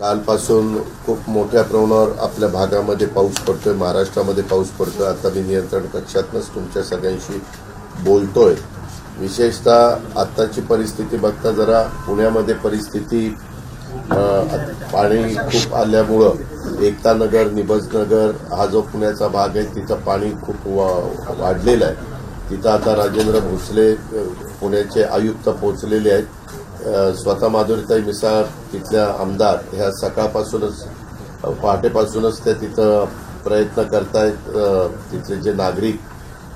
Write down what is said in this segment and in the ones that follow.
कालपासून खूप मोठ्या प्रमाणावर आपल्या भागामध्ये पाऊस पडतोय महाराष्ट्रामध्ये पाऊस पडतोय. आता मी नियंत्रण कक्षातनंच तुमच्या सगळ्यांशी बोलतोय. विशेषतः आत्ताची परिस्थिती बघता जरा पुण्यामध्ये परिस्थिती पाणी खूप आल्यामुळं एकता नगर हा जो पुण्याचा भाग आहे तिथं पाणी खूप वा- वाढलेलं आहे. तिथं आता राजेंद्र भोसले पुण्याचे आयुक्त पोहोचलेले आहेत. स्वतः माधुरीताई मिसाळ तिथल्या आमदार ह्या सकाळपासूनच पहाटेपासूनच त्या तिथं प्रयत्न करतायत तिथले जे नागरिक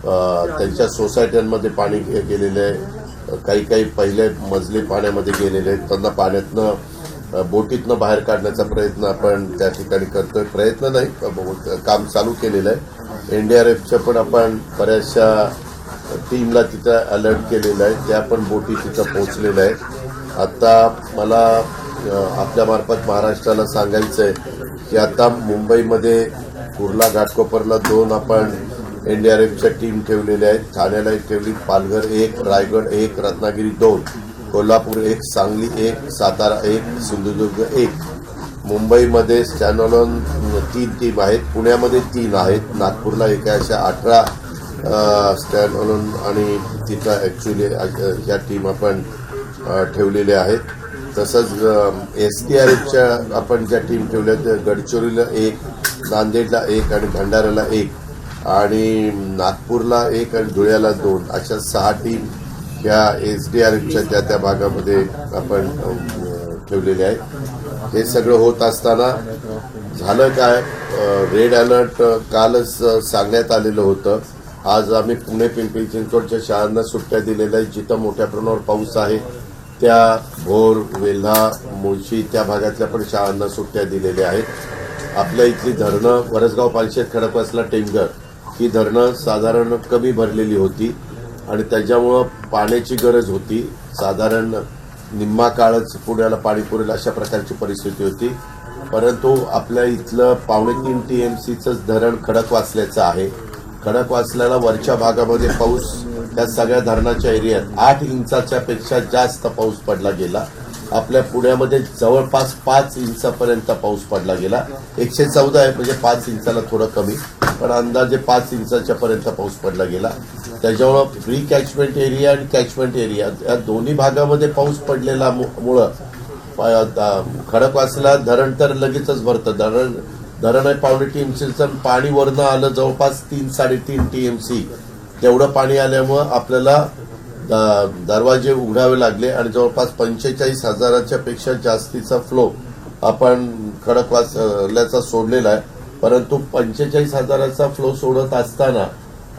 त्यांच्या सोसायट्यांमध्ये पाणी गेलेलं आहे. काही काही पहिले मजले पाण्यामध्ये गेलेले आहेत. त्यांना पाण्यातनं बोटीतनं बाहेर काढण्याचा प्रयत्न आपण त्या ठिकाणी करतोय. प्रयत्न नाही काम चालू केलेलं आहे. एनडीआरएफच्या पण आपण बऱ्याचशा टीमला तिथं अलर्ट केलेलं आहे. त्या पण बोटी तिथं पोहोचलेल्या आहेत. आता मला आपल्यामार्फत महाराष्ट्राला सांगायचं आहे की आता मुंबईमध्ये कुर्ला घाटकोपरला दोन आपण एनडीआरएफच्या टीम ठेवलेल्या आहेत. ठाण्याला एक ठेवली पालघर एक रायगड एक रत्नागिरी दोन कोल्हापूर एक सांगली एक सातारा एक सिंधुदुर्ग एक. मुंबईमध्ये स्टॅनॉलॉन तीन टीम आहेत पुण्यामध्ये तीन आहेत नागपूरला एक अशा अठरा स्टॅनॉलॉन आणि तिथं ॲक्च्युली ह्या टीम आपण ठेवलेले आहेत. तसंच एस टी आर एफच्या आपण ज्या टीम ठेवल्या त्या गडचिरोलीला एक नांदेडला एक आणि भंडाऱ्याला एक आणि नागपूरला एक आणि धुळ्याला दोन अशा सहा टीम या एस डी आर एफच्या त्या त्या भागामध्ये आपण ठेवलेले ठेवलेल्या आहेत. हे सगळं होत असताना झालं काय? रेड अलर्ट कालच सांगण्यात आलेलं होतं. आज आम्ही पुणे पिंपरी चिंचवडच्या शाळांना सुट्ट्या दिलेल्या आहेत. जिथं मोठ्या प्रमाणावर पाऊस आहे त्या भोर वेल्हा मुळशी त्या भागातल्या पण शाळांना सुट्ट्या दिलेल्या आहेत. आपल्या इथली धरणं वरसगाव पालशेत खडकवासला टेंगर ही धरणं साधारण कमी भरलेली होती आणि त्याच्यामुळं पाण्याची गरज होती. साधारण निम्मा काळच पुण्याला पाणी पुरेल अशा प्रकारची परिस्थिती होती. परंतु आपल्या इथलं पावणे तीन टी एम सीचंच धरण खडकवासल्याचं आहे. खडकवासल्याला वरच्या भागामध्ये पाऊस त्या सगळ्या धरणाच्या एरियात आठ इंचाच्या पेक्षा जास्त पाऊस पडला गेला. आपल्या पुण्यामध्ये जवळपास पाच इंचापर्यंत पाऊस पडला गेला. एकशे चौदा आहे म्हणजे पाच इंचाला थोडं कमी पण अंदाजे पाच इंचाच्या पर्यंत पाऊस पडला गेला. त्याच्यामुळं प्री कॅचमेंट एरिया आणि कॅचमेंट एरिया या दोन्ही भागामध्ये पाऊस पडलेला मु- मुळं प- खडकवासला धरण तर लगेचच भरतं. धरण धरण आहे पावणे टीएमसीचं पाणी वरनं आलं जवळपास तीन साडेतीन सी तेवढं पाणी आल्यामुळं आपल्याला द- दरवाजे उघडावे लागले आणि जवळपास पंचेचाळीस हजाराच्या पेक्षा जास्तीचा फ्लो आपण खडकवासल्याचा सोडलेला आहे. परंतु पंचेचाळीस हजाराचा फ्लो सोडत असताना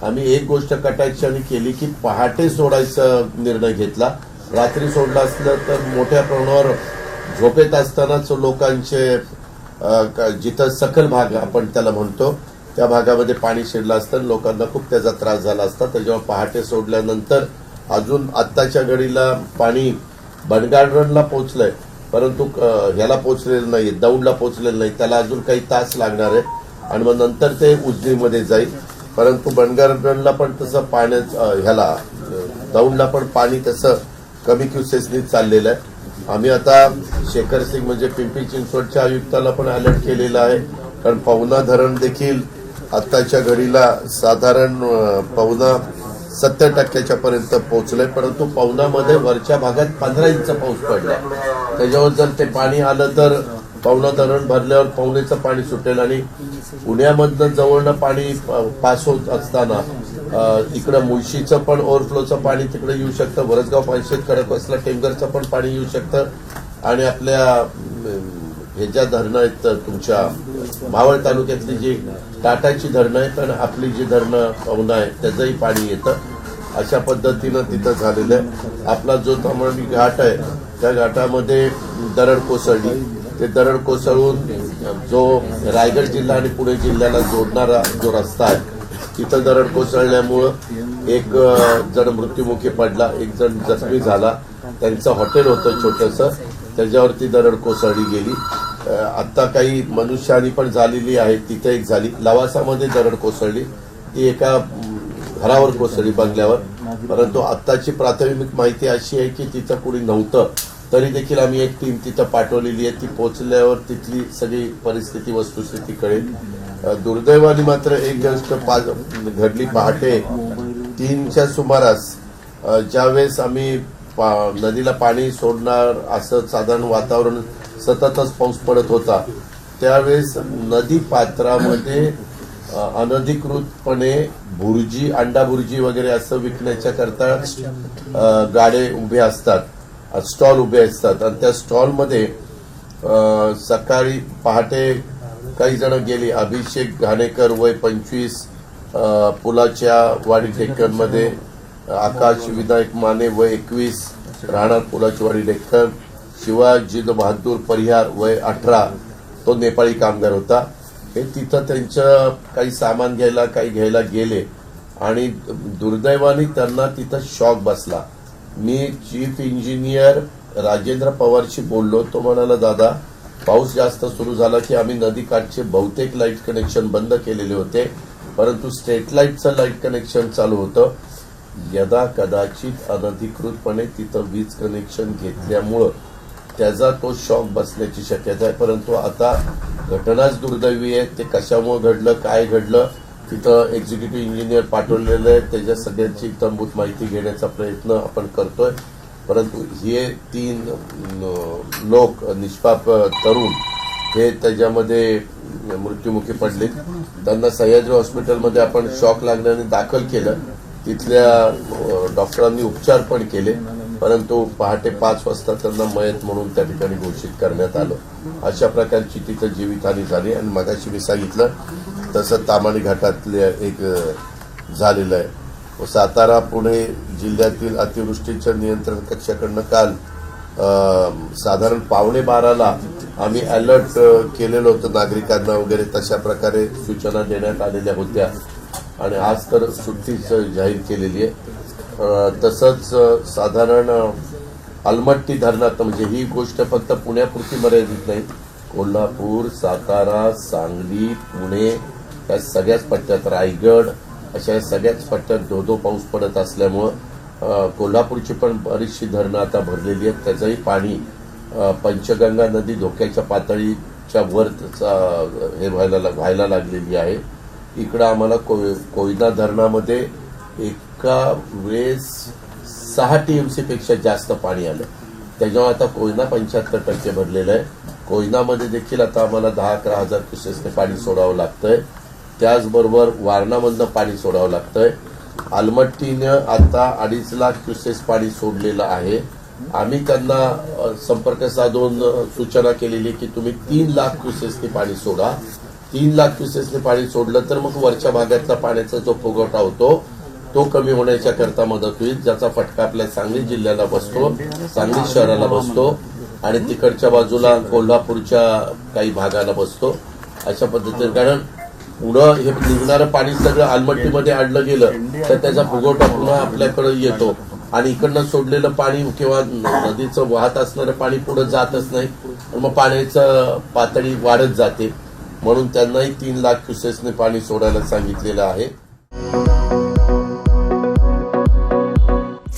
आम्ही एक गोष्ट कटाक्षाने केली की पहाटे सोडायचा निर्णय घेतला. रात्री सोडला असलं तर मोठ्या प्रमाणावर झोपेत असतानाच लोकांचे जिथं सखल भाग आपण त्याला म्हणतो त्या भागामध्ये पाणी शिरलं असतं आणि लोकांना खूप त्याचा त्रास झाला असता. त्याच्यावर पहाटे सोडल्यानंतर अजून आत्ताच्या घडीला पाणी बनगार्डनला पोहोचलंय परंतु ह्याला पोहोचलेलं नाही दौडला पोहोचलेलं नाही त्याला अजून काही तास लागणार आहे. आणि मग नंतर ते उजनीमध्ये जाईल. परंतु बनगार्डनला पण तसं पाण्यात ह्याला दौडला पण पाणी तसं कमी क्युसेसनी चाललेलं आहे. आम्ही आता शेखर सिंग म्हणजे पिंपरी चिंचवडच्या आयुक्ताला पण अलर्ट केलेला आहे. कारण पवना धरण देखील आत्ताच्या घडीला साधारण अ, पवना सत्तर टक्क्याच्या पर्यंत पोहोचलंय परंतु पवनामध्ये वरच्या भागात पंधरा इंच पाऊस पडला त्याच्यावर जर ते पाणी आलं तर पवना धरण भरल्यावर पवनेचं पाणी सुटेल आणि पुण्यामधनं जवळनं पाणी पास होत असताना इकडं मुळशीचं पण ओव्हरफ्लोचं पाणी तिकडे येऊ शकतं वरसगाव पाचशेत खडकवासला टेंगरचं पण पाणी येऊ शकतं. आणि आपल्या ह्याच्या हे ज्या धरणं आहेत तुमच्या मावळ तालुक्यातली जी टाटाची धरणं आहेत आणि आपली जी धरणं पवना आहे त्याचंही पाणी येतं. अशा पद्धतीनं तिथं झालेलं आहे. आपला जो तामणी घाट आहे त्या घाटामध्ये दरड कोसळली. ते दरड कोसळून जो रायगड जिल्हा आणि पुणे जिल्ह्याला जोडणारा जो रस्ता आहे तिथं दरड कोसळल्यामुळं एक जण मृत्युमुखी पडला एक जण जखमी झाला. त्यांचं हॉटेल होतं छोटंसं. त्याच्यावरती दरड कोसळली गेली. आत्ता काही मनुष्यहानी पण झालेली आहे तिथे एक झाली. लवासामध्ये दरड कोसळली. ती एका घरावर कोसळली बंगल्यावर. परंतु आत्ताची प्राथमिक माहिती अशी आहे की तिथं कुणी नव्हतं. तरी देखील आम्ही एक टीम तिथं पाठवलेली आहे. ती पोहोचल्यावर तिथली सगळी परिस्थिती वस्तुस्थिती कळेल. दुर्दैवाने मात्र एक गोष्ट घडली पहाटे. तीनच्या सुमारास ज्यावेळेस आम्ही पा- नदीला पाणी सोडणार असं साधारण वातावरण सततच पाऊस पडत होता. त्यावेळेस नदी पात्रामध्ये अनधिकृतपणे भुर्जी अंडा भुर्जी वगैरे असं विकण्याच्या करता गाडे उभे असतात स्टॉल उभे असतात. आणि त्या स्टॉलमध्ये सकाळी पहाटे काही जण गेली. अभिषेक घाणेकर वय पंचवीस पुलाच्या वाडी डेक्कनमध्ये आकाश विनायक माने वय एकवीस राहणार पुलाची वाडी डेक्कन शिवाजीद बहादूर परिहार वय अठरा तो नेपाळी कामगार होता. हे तिथं त्यांचं काही सामान घ्यायला काही घ्यायला गेले. आणि दुर्दैवाने त्यांना तिथं शॉक बसला. मी चीफ इंजिनियर राजेंद्र पवारशी बोललो. तो म्हणाला दादा पाऊस जास्त सुरू झाला की आम्ही नदीकाठचे बहुतेक लाइट कनेक्शन बंद केलेले होते. परंतु स्ट्रीट लाईटचं लाइट कनेक्शन चालू होतं. यदा कदाचित अनधिकृतपणे तिथं वीज कनेक्शन घेतल्यामुळं त्याचा तो शॉक बसण्याची शक्यता आहे. परंतु आता घटनाच दुर्दैवी आहे. ते कशामुळे घडलं काय घडलं तिथं एक्झिक्युटिव्ह इंजिनियर पाठवलेलं आहे. त्याच्या सगळ्यांची तंबूत माहिती घेण्याचा प्रयत्न आपण करतोय. परंतु हे तीन लोक निष्पाप तरुण हे त्याच्यामध्ये मृत्युमुखी पडले त्यांना सह्याद्री हॉस्पिटलमध्ये आपण शॉक लागल्याने दाखल केलं. तिथल्या डॉक्टरांनी उपचार पण केले. परंतु पहाटे पाच वाजता त्यांना मयत म्हणून त्या ठिकाणी घोषित करण्यात आलं. अशा प्रकारची तिथं जीवितहानी झाली आणि मगाशी मी सांगितलं तसं तामाणी घाटातले एक झालेलं आहे. व सातारा पुणे जिल्ह्यातील अतिवृष्टीच्या नियंत्रण कक्षाकडनं काल साधारण पावणे बाराला आम्ही अलर्ट केलेलं होतं नागरिकांना वगैरे तशा प्रकारे सूचना देण्यात आलेल्या होत्या. आणि आज तर सुट्टीच जाहीर केलेली आहे. तसंच साधारण अलमट्टी धरणात म्हणजे ही गोष्ट फक्त पुण्यापुरती मर्यादित नाही. कोल्हापूर सातारा सांगली पुणे या सगळ्याच पट्ट्यात रायगड अशा या सगळ्याच पट्ट्यात दो दो पाऊस पडत असल्यामुळं कोल्हापूरची पण बरीचशी धरणं आता भरलेली आहेत. त्याचंही पाणी पंचगंगा नदी धोक्याच्या पातळीच्या वर त्याचा हे व्हायला लाग- व्हायला लागलेली आहे. इकडं आम्हाला कोय कोयना धरणामध्ये एका वेळेस सहा टीएमसी पेक्षा जास्त पाणी आलं. त्याच्यामुळे आता कोयना पंच्याहत्तर टक्के भरलेलं आहे. कोयनामध्ये देखील आता आम्हाला दहा अकरा हजार क्युसेसने पाणी सोडावं लागतंय. त्याचबरोबर वारणामधनं पाणी सोडावं लागतंय. आलमट्टीनं आता अडीच लाख क्युसेस पाणी सोडलेलं आहे. आम्ही त्यांना संपर्क साधून सूचना केलेली की तुम्ही तीन लाख क्युसेसने पाणी सोडा. तीन लाख क्युसेसने पाणी सोडलं तर मग वरच्या भागातला पाण्याचा जो फुगवटा होतो तो कमी होण्याच्या करता मदत होईल ज्याचा फटका आपल्या सांगली जिल्ह्याला बसतो सांगली शहराला बसतो आणि तिकडच्या बाजूला कोल्हापूरच्या काही भागाला बसतो. अशा पद्धतीने कारण पुढं हे निघणारं पाणी सगळं आलमट्टीमध्ये आणलं गेलं तर त्याचा फुगवटा पुन्हा आपल्याकडे येतो. आणि इकडनं सोडलेलं पाणी किंवा नदीचं वाहत असणारं पाणी पुढे जातच नाही. मग पाण्याचं पातळी वाढत जाते. म्हणून त्यांनाही तीन लाख क्युसेसने पाणी सोडायला सांगितलेलं आहे.